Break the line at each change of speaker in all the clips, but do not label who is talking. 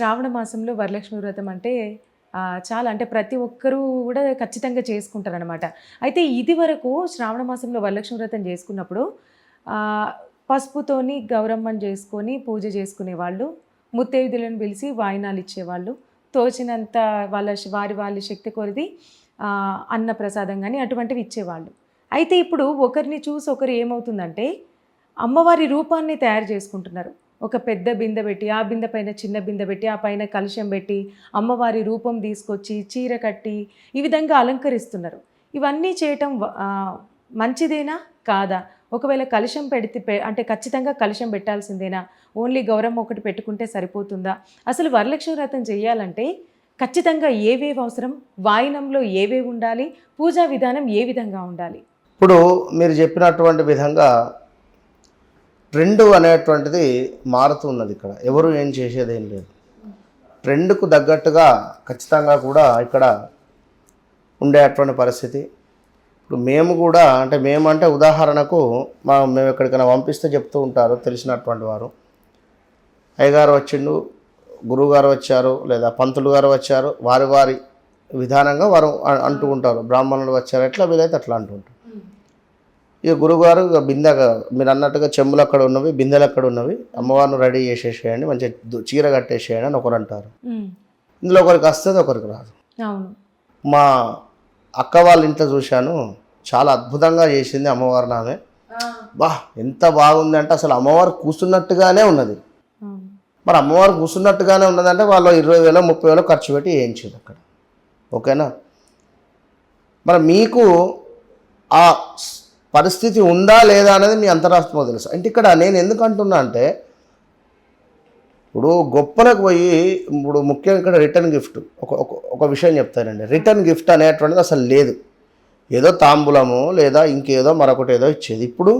శ్రావణ మాసంలో వరలక్ష్మి వ్రతం అంటే చాలా అంటే ప్రతి ఒక్కరూ కూడా ఖచ్చితంగా చేసుకుంటారనమాట అయితే ఇది వరకు శ్రావణ మాసంలో వరలక్ష్మి వ్రతం చేసుకున్నప్పుడు పసుపుతోని గౌరమ్మని చేసుకొని పూజ చేసుకునేవాళ్ళు ముత్తైదులను పిలిచి వాయినాలు ఇచ్చేవాళ్ళు తోచినంత వాళ్ళ వారి వాళ్ళ శక్తి కొరిది అన్న ప్రసాదం కానీ అటువంటివి ఇచ్చేవాళ్ళు. అయితే ఇప్పుడు ఒకరిని చూసి ఒకరు ఏమవుతుందంటే అమ్మవారి రూపాన్ని తయారు చేసుకుంటున్నారు. ఒక పెద్ద బిందె పెట్టి ఆ బిందె పైన చిన్న బిందె పెట్టి ఆ పైన కలుషం పెట్టి అమ్మవారి రూపం తీసుకొచ్చి చీర కట్టి ఈ విధంగా అలంకరిస్తున్నారు. ఇవన్నీ చేయటం మంచిదేనా? కాదా? ఒకవేళ కలుషం పెడితే పె- అంటే ఖచ్చితంగా కలుషం పెట్టాల్సిందేనా? ఓన్లీ గౌరవం ఒకటి పెట్టుకుంటే సరిపోతుందా? అసలు వరలక్ష్మి వ్రతం చేయాలంటే ఖచ్చితంగా ఏవేవి అవసరం? వాయినంలో ఏవేవి ఉండాలి? పూజా విధానం ఏ విధంగా ఉండాలి?
ఇప్పుడు మీరు చెప్పినటువంటి విధంగా ట్రెండ్ అనేటువంటిది మారుతున్నది ఇక్కడ. ఎవరు ఏం చేసేదేం లేదు. ట్రెండ్కు తగ్గట్టుగా ఖచ్చితంగా కూడా ఇక్కడ ఉండేటువంటి పరిస్థితి. ఇప్పుడు మేము కూడా అంటే మేము అంటే ఉదాహరణకు మా మేము ఎక్కడికైనా పంపిస్తే చెప్తూ ఉంటారు తెలిసినటువంటి వారు. అయ్యగారు వచ్చిండు గురువుగారు వచ్చారు లేదా పంతులు గారు వచ్చారు వారి వారి విధానంగా వారు అంటూ ఉంటారు. బ్రాహ్మణులు వచ్చారు ఎట్లా వీలైతే అట్లా అంటుంటారు ఇక గురువుగారు ఇక బిందె మీరు అన్నట్టుగా చెంబులు అక్కడ ఉన్నవి బిందెలు అక్కడ ఉన్నవి అమ్మవారిని రెడీ చేసేసేయండి మంచిగా చీర కట్టేసేయండి అని ఒకరు అంటారు. ఇందులో ఒకరికి వస్తుంది ఒకరికి రాదు. మా అక్క వాళ్ళ ఇంట్లో చూశాను చాలా అద్భుతంగా చేసింది అమ్మవారిని ఆమె. బా ఎంత బాగుంది అంటే అసలు అమ్మవారు కూర్చున్నట్టుగానే ఉన్నది. మరి అమ్మవారు కూర్చున్నట్టుగానే ఉన్నదంటే వాళ్ళు ఇరవై వేలు ముప్పై వేలు ఖర్చు పెట్టి వేయించింది అక్కడ. ఓకేనా? మరి మీకు ఆ పరిస్థితి ఉందా లేదా అనేది మీ అంతరాత్మ తెలుసు. అంటే ఇక్కడ నేను ఎందుకు అంటున్నా అంటే ఇప్పుడు గొప్పలకు పోయి ఇప్పుడు ముఖ్యంగా ఇక్కడ రిటర్న్ గిఫ్ట్ ఒక ఒక ఒక విషయం చెప్తానండి. రిటర్న్ గిఫ్ట్ అనేటువంటిది అసలు లేదు. ఏదో తాంబూలము లేదా ఇంకేదో మరొకటి ఏదో ఇచ్చేది. ఇప్పుడు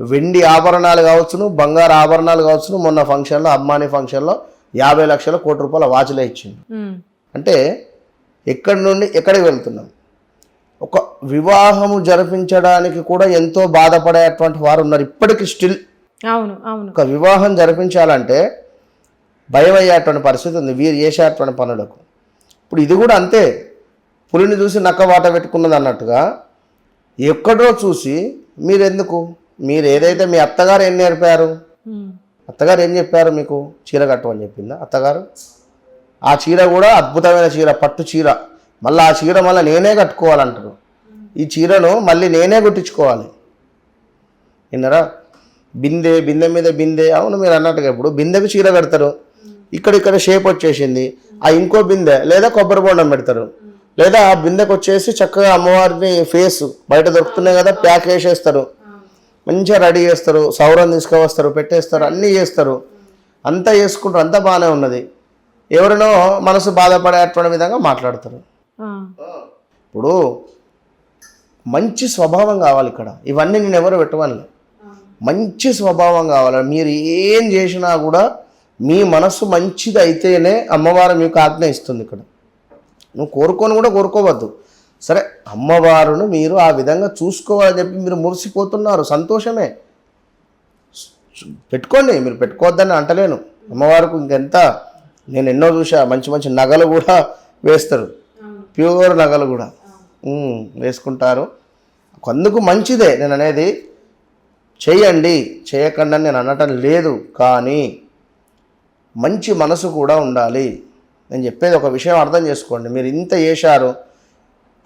వెండి ఆభరణాలు కావచ్చును బంగారు ఆభరణాలు కావచ్చును మొన్న ఫంక్షన్లో అమ్మాని ఫంక్షన్లో యాభై లక్షల కోటి రూపాయల వాచ్లే ఇచ్చింది అంటే ఎక్కడి నుండి ఎక్కడికి వెళ్తున్నాం? వివాహము జరిపించడానికి కూడా ఎంతో బాధపడేటువంటి వారు ఉన్నారు. ఇప్పటికి స్టిల్
అవును అవును.
ఒక వివాహం జరిపించాలంటే భయం అయ్యేటువంటి పరిస్థితి ఉంది వీరు చేసేటువంటి పనులకు. ఇప్పుడు ఇది కూడా అంతే. పులిని చూసి నక్క వాట పెట్టుకున్నది అన్నట్టుగా ఎక్కడో చూసి మీరెందుకు? మీరు ఏదైతే మీ అత్తగారు ఏం నేర్పారు? అత్తగారు ఏం చెప్పారు మీకు? చీర కట్టమని చెప్పిందా అత్తగారు? ఆ చీర కూడా అద్భుతమైన చీర పట్టు చీర. మళ్ళీ ఆ చీర మళ్ళీ నేనే కట్టుకోవాలంటారు. ఈ చీరను మళ్ళీ నేనే కుట్టించుకోవాలి. విన్నరా? బిందె బిందె మీద బిందె అవును మీరు అన్నట్టుగా ఇప్పుడు బిందెకు చీర కడతారు. ఇక్కడ ఇక్కడ షేప్ వచ్చేసింది. ఆ ఇంకో బిందె లేదా కొబ్బరి బొండం పెడతారు. లేదా ఆ బిందెకు వచ్చేసి చక్కగా అమ్మవారిని ఫేస్ బయట దొరుకుతున్నాయి కదా ప్యాక్ వేసేస్తారు మంచిగా రెడీ చేస్తారు. సౌరం తీసుకువస్తారు పెట్టేస్తారు అన్నీ చేస్తారు. అంతా చేసుకుంటారు. అంతా బాగానే ఉన్నది. ఎవరినో మనసు బాధపడేటువంటి విధంగా మాట్లాడతారు. ఇప్పుడు మంచి స్వభావం కావాలి ఇక్కడ. ఇవన్నీ నేను ఎవరు పెట్టవాలి మంచి స్వభావం కావాలి. మీరు ఏం చేసినా కూడా మీ మనస్సు మంచిది అయితేనే అమ్మవారు మీకు ఆజ్ఞ ఇస్తుంది ఇక్కడ. నువ్వు కోరుకొని కూడా కోరుకోవద్దు. సరే అమ్మవారును మీరు ఆ విధంగా చూసుకోవాలని చెప్పి మీరు మురిసిపోతున్నారు. సంతోషమే. పెట్టుకోండి మీరు పెట్టుకోవద్దని అంటలేను. అమ్మవారికి ఇంకెంత నేను ఎన్నో చూసా మంచి మంచి నగలు కూడా వేస్తారు. ప్యూర్ నగలు కూడా. వేసుకుంటారు. అందుకు మంచిదే నేను అనేది చేయండి చేయకుండా నేను అనటం లేదు కానీ మంచి మనసు కూడా ఉండాలి. నేను చెప్పేది ఒక విషయం అర్థం చేసుకోండి. మీరు ఇంత చేశారు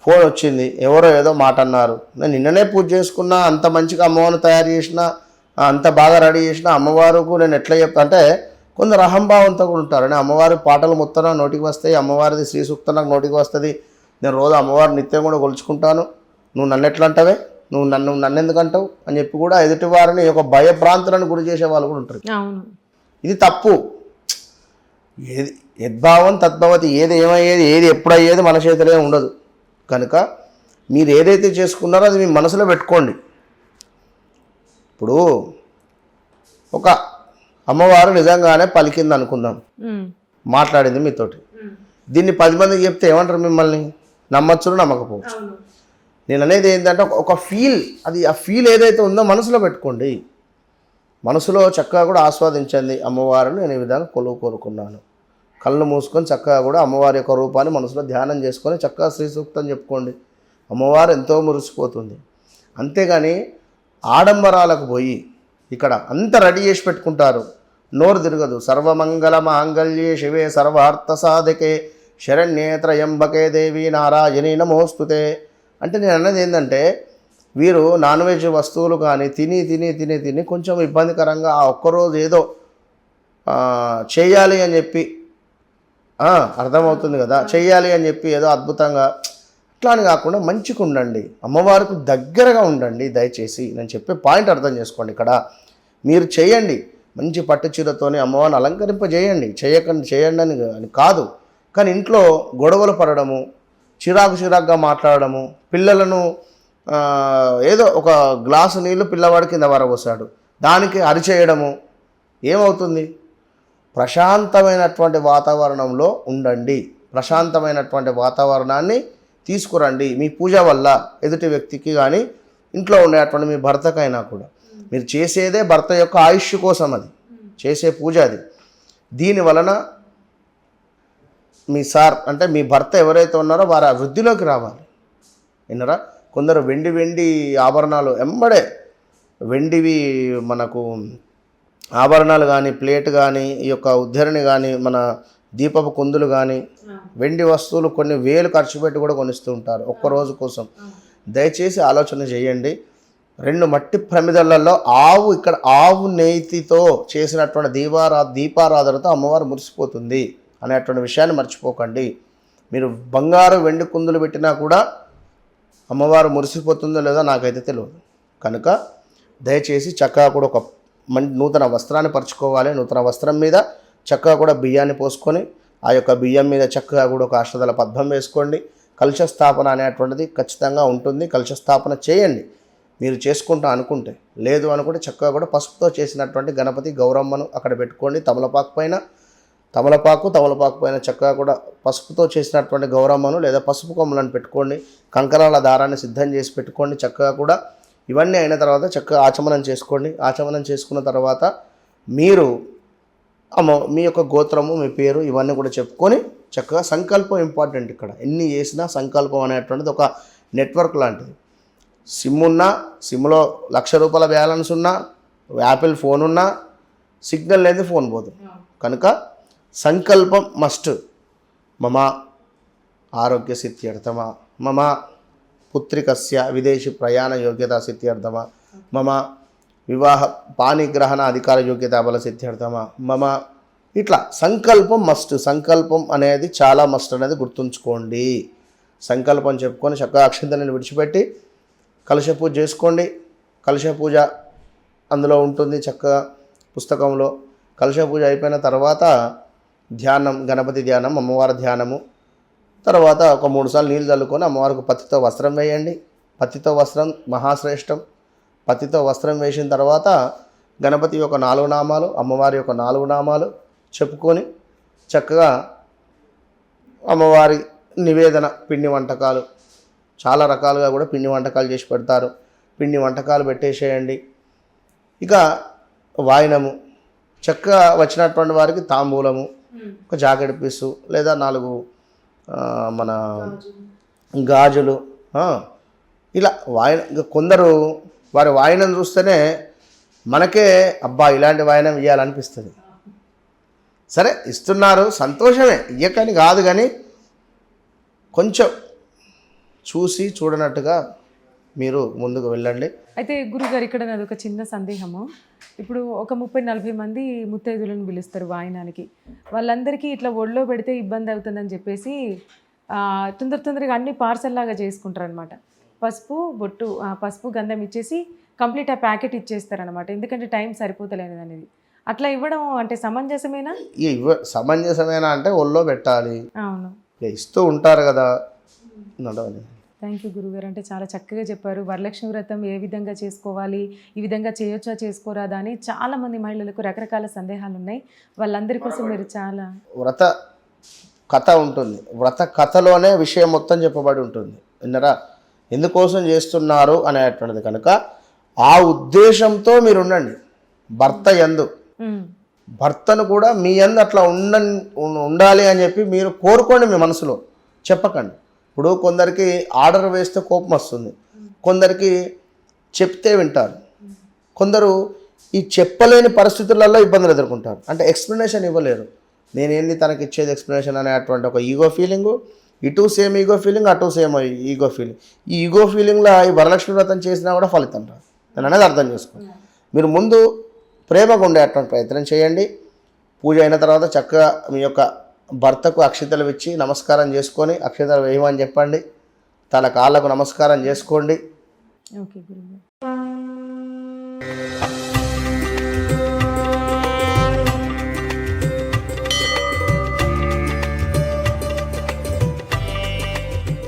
ఫోన్ వచ్చింది ఎవరో ఏదో మాట అన్నారు. నేను నిన్ననే పూజ చేసుకున్నా అంత మంచిగా అమ్మవారిని తయారు చేసిన అంత బాగా రెడీ చేసిన అమ్మవారుకు నేను ఎట్లా చెప్తా అంటే కొందరు అహంభావంతో కూడా ఉంటారు. అమ్మవారి పాటలు మొత్తం నోటికి వస్తాయి అమ్మవారిది శ్రీ సూక్తం నాకు నోటికి వస్తుంది. నేను రోజు అమ్మవారి నిత్యం కూడా కొలుచుకుంటాను. నువ్వు నన్ను ఎట్లా అంటావే నువ్వు నన్ను నన్ను ఎందుకు అంటావు? అని చెప్పి కూడా ఎదుటి వారిని ఒక భయభ్రాంతులను గురి చేసే వాళ్ళు కూడా ఉంటారు. ఇది తప్పు. ఏది యద్భావం తద్భవతి ఏది ఏమయ్యేది ఏది ఎప్పుడు అయ్యేది మన చేతిలో ఉండదు. కనుక మీరు ఏదైతే చేసుకున్నారో అది మీ మనసులో పెట్టుకోండి. ఇప్పుడు ఒక అమ్మవారు నిజంగానే పలికింది అనుకుందాం. మాట్లాడింది మీతోటి. దీన్ని పది మందికి చెప్తే ఏమంటారు మిమ్మల్ని? నమ్మచ్చును నమ్మకపోవచ్చు. నేను అనేది ఏంటంటే ఒక- ఫీల్ అది ఆ ఫీల్ ఏదైతే ఉందో మనసులో పెట్టుకోండి. మనసులో చక్కగా కూడా ఆస్వాదించండి. అమ్మవారిని నేను ఈ విధంగా కొలువు కోరుకున్నాను. కళ్ళు మూసుకొని చక్కగా కూడా అమ్మవారి యొక్క రూపాన్ని మనసులో ధ్యానం చేసుకొని చక్కగా శ్రీ సూక్తం చెప్పుకోండి. అమ్మవారు ఎంతో మురిసిపోతుంది. అంతేగాని ఆడంబరాలకు పోయి ఇక్కడ అంత రెడీ చేసి పెట్టుకుంటారు. నోరు తిరగదు. సర్వమంగళ మాంగళ్యే శివే సర్వార్థ సాధకే శరణ్యే త్రయంబకే దేవి నారాయణి నమోస్తుతే. అంటే నేను అన్నది ఏంటంటే వీరు నాన్ వెజ్ వస్తువులు కానీ తిని తిని తిని తిని కొంచెం ఇబ్బందికరంగా ఆ ఒక్కరోజు ఏదో చేయాలి అని చెప్పి అర్థమవుతుంది కదా? చెయ్యాలి అని చెప్పి ఏదో అద్భుతంగా అట్లా అని కాకుండా మంచిగా ఉండండి. అమ్మవారికి దగ్గరగా ఉండండి దయచేసి. నేను చెప్పే పాయింట్ అర్థం చేసుకోండి ఇక్కడ. మీరు చేయండి. మంచి పట్టు చీరతోని అమ్మవారిని అలంకరింపజేయండి. చేయకండి చేయండి అని కాదు. కానీ ఇంట్లో గొడవలు పడడము చిరాకు చిరాకుగా మాట్లాడడము పిల్లలను ఏదో ఒక గ్లాసు నీళ్ళు పిల్లవాడి కింద వరబోసాడు. దానికి అరిచేయడము. ఏమవుతుంది? ప్రశాంతమైనటువంటి వాతావరణంలో ఉండండి. ప్రశాంతమైనటువంటి వాతావరణాన్ని తీసుకురండి. మీ పూజ వల్ల ఎదుటి వ్యక్తికి కానీ ఇంట్లో ఉండేటువంటి మీ భర్తకైనా కూడా. మీరు చేసేదే భర్త యొక్క ఆయుష్ కోసం అది చేసే పూజ అది. దీని వలన మీ సార్ అంటే మీ భర్త ఎవరైతే ఉన్నారో వారు ఆ వృద్ధిలోకి రావాలి. విన్నరా? కొందరు వెండి వెండి ఆభరణాలు ఎంబడే వెండివి మనకు ఆభరణాలు కానీ ప్లేట్ కానీ ఈ యొక్క ఉద్ధరణి కానీ మన దీపపు కుందులు కానీ వెండి వస్తువులు కొన్ని వేలు ఖర్చు పెట్టి కూడా కొనిస్తూ ఉంటారు ఒక్క రోజు కోసం. దయచేసి ఆలోచన చేయండి. రెండు మట్టి ప్రమిదలలో ఆవు ఇక్కడ ఆవు నేతితో చేసినటువంటి దీపారా దీపారాధనతో అమ్మవారు మురిసిపోతుంది. అనేటువంటి విషయాన్ని మర్చిపోకండి. మీరు బంగారు వెండి కుందులు పెట్టినా కూడా అమ్మవారు మురిసిపోతుందో లేదో నాకైతే తెలియదు కనుక దయచేసి చక్కగా కూడా ఒక మంచి నూతన వస్త్రాన్ని పరుచుకోవాలి. నూతన వస్త్రం మీద చక్కగా కూడా బియ్యాన్ని పోసుకొని ఆ యొక్క బియ్యం మీద చక్కగా కూడా ఒక అష్టదల పద్మం వేసుకోండి. కలుష స్థాపన అనేటువంటిది ఖచ్చితంగా ఉంటుంది. కలుష స్థాపన చేయండి. మీరు చేసుకుంటా అనుకుంటే. లేదు అనుకుంటే చక్కగా కూడా పసుపుతో చేసినటువంటి గణపతి గౌరమ్మను అక్కడ పెట్టుకోండి. తమలపాకు పైన తమలపాకు తమలపాకు పైన చక్కగా కూడా పసుపుతో చేసినటువంటి గౌరమ్మను లేదా పసుపు కొమ్మలను పెట్టుకోండి. కంకరాల దారాన్ని సిద్ధం చేసి పెట్టుకోండి. చక్కగా కూడా ఇవన్నీ అయిన తర్వాత చక్కగా ఆచమనం చేసుకోండి. ఆచమనం చేసుకున్న తర్వాత మీరు అమ్మ మీ యొక్క గోత్రము మీ పేరు ఇవన్నీ కూడా చెప్పుకొని చక్కగా సంకల్పం ఇంపార్టెంట్ ఇక్కడ. ఎన్ని చేసినా సంకల్పం అనేటువంటిది ఒక నెట్వర్క్ లాంటిది. సిమ్ ఉన్నా సిమ్లో లక్ష రూపాయల బ్యాలెన్స్ ఉన్నా యాపిల్ ఫోన్ ఉన్నా సిగ్నల్ లేదు ఫోన్ పోదు. కనుక సంకల్పం మస్ట్ మమ ఆరోగ్య సిద్ధ్యర్థమా. మమ పుత్రికస్య విదేశీ ప్రయాణ యోగ్యత సిద్ధ్యర్థమా. మమ వివాహ పాణిగ్రహణ అధికార యోగ్యత బల సిద్ధ్యర్థమా. మమ ఇట్లా సంకల్పం మస్ట్ సంకల్పం అనేది చాలా మస్ట్ అనేది గుర్తుంచుకోండి. సంకల్పం చెప్పుకొని చక్కగా అక్షంతలను విడిచిపెట్టి కలశ పూజ చేసుకోండి. కలశ పూజ అందులో ఉంటుంది చక్కగా పుస్తకంలో. కలశ పూజ అయిపోయిన తర్వాత ధ్యానం గణపతి ధ్యానం అమ్మవారి ధ్యానము. తర్వాత ఒక మూడు సార్లు నీళ్ళు చల్లుకొని అమ్మవారికి పత్తితో వస్త్రం వేయండి. పత్తితో వస్త్రం మహాశ్రేష్టం. పత్తితో వస్త్రం వేసిన తర్వాత గణపతి యొక్క నాలుగు నామాలు అమ్మవారి యొక్క నాలుగు నామాలు చెప్పుకొని చక్కగా అమ్మవారి నివేదన పిండి వంటకాలు. చాలా రకాలుగా కూడా పిండి వంటకాలు చేసి పెడతారు. పిండి వంటకాలు పెట్టేసేయండి. ఇక వాయినము. చక్కగా వచ్చినటువంటి వారికి తాంబూలము. ఒక జాకెట్ పీసు లేదా నాలుగు మన గాజులు ఇలా వాయిన కొందరు వారి వాయినం చూస్తేనే మనకే అబ్బా ఇలాంటి వాయినం ఇవ్వాలనిపిస్తుంది సరే ఇస్తున్నారు సంతోషమే ఇయ్యకని కాదు కానీ కొంచెం చూసి చూడనట్టుగా మీరు ముందుకు వెళ్ళండి.
అయితే గురుగారు ఇక్కడ నాది ఒక చిన్న సందేహము. ఇప్పుడు ఒక ముప్పై నలభై మంది ముత్తైదులను పిలుస్తారు వాయినానికి. వాళ్ళందరికీ ఇట్లా ఒళ్ళో పెడితే ఇబ్బంది అవుతుందని చెప్పేసి తొందర తొందరగా అన్ని పార్సల్ లాగా చేసుకుంటారు అనమాట పసుపు బొట్టు ఆ, పసుపు గంధం ఇచ్చేసి కంప్లీట్ ఆ ప్యాకెట్ ఇచ్చేస్తారనమాట ఎందుకంటే టైం సరిపోతలేదు అనేది. అట్లా ఇవ్వడం అంటే సమంజసమేనా?
ఇవ్వ సమంజసమేనా అంటే ఒళ్ళో పెట్టాలి.
అవును.
ఇస్తూ ఉంటారు కదా. నడవని.
థ్యాంక్ యూ గురుగారు. అంటే చాలా చక్కగా చెప్పారు. వరలక్ష్మి వ్రతం ఏ విధంగా చేసుకోవాలి? ఈ విధంగా చేయొచ్చా? చేసుకోరాదా అని చాలా మంది మహిళలకు రకరకాల సందేహాలు ఉన్నాయి వాళ్ళందరి కోసం మీరు చాలా
వ్రత కథ ఉంటుంది. వ్రత కథలోనే విషయం మొత్తం చెప్పబడి ఉంటుంది. విన్నరా? ఎందుకోసం చేస్తున్నారు? అనేటువంటిది కనుక ఆ ఉద్దేశంతో మీరు ఉండండి. భర్త ఎందు భర్తను కూడా మీ అందు అట్లా ఉండ ఉండాలి అని చెప్పి మీరు కోరుకోండి మీ మనసులో. చెప్పకండి. ఇప్పుడు కొందరికి ఆర్డర్ వేస్తే కోపం వస్తుంది. కొందరికి చెప్తే వింటారు. కొందరు ఈ చెప్పలేని పరిస్థితులలో ఇబ్బందులు ఎదుర్కొంటారు. అంటే ఎక్స్ప్లెనేషన్ ఇవ్వలేరు. నేనేంది తనకి ఇచ్చేది ఎక్స్ప్లెనేషన్ అనేటువంటి ఒక ఈగో ఫీలింగు? ఇటు సేమ్ ఈగో ఫీలింగ్ అటు సేమ్ ఈగో ఫీలింగ్. ఈ ఈగో ఫీలింగ్లో ఈ వరలక్ష్మి వ్రతం చేసినా కూడా ఫలితం రాదు. నేను అనేది అర్థం చేసుకోండి మీరు ముందు ప్రేమగా ఉండేటువంటి ప్రయత్నం చేయండి. పూజ అయిన తర్వాత చక్కగా మీ యొక్క భర్తకు అక్షతలు ఇచ్చి నమస్కారం చేసుకొని అక్షతలు వేయమని చెప్పండి. తన కాళ్ళకు నమస్కారం చేసుకోండి.
ఓకే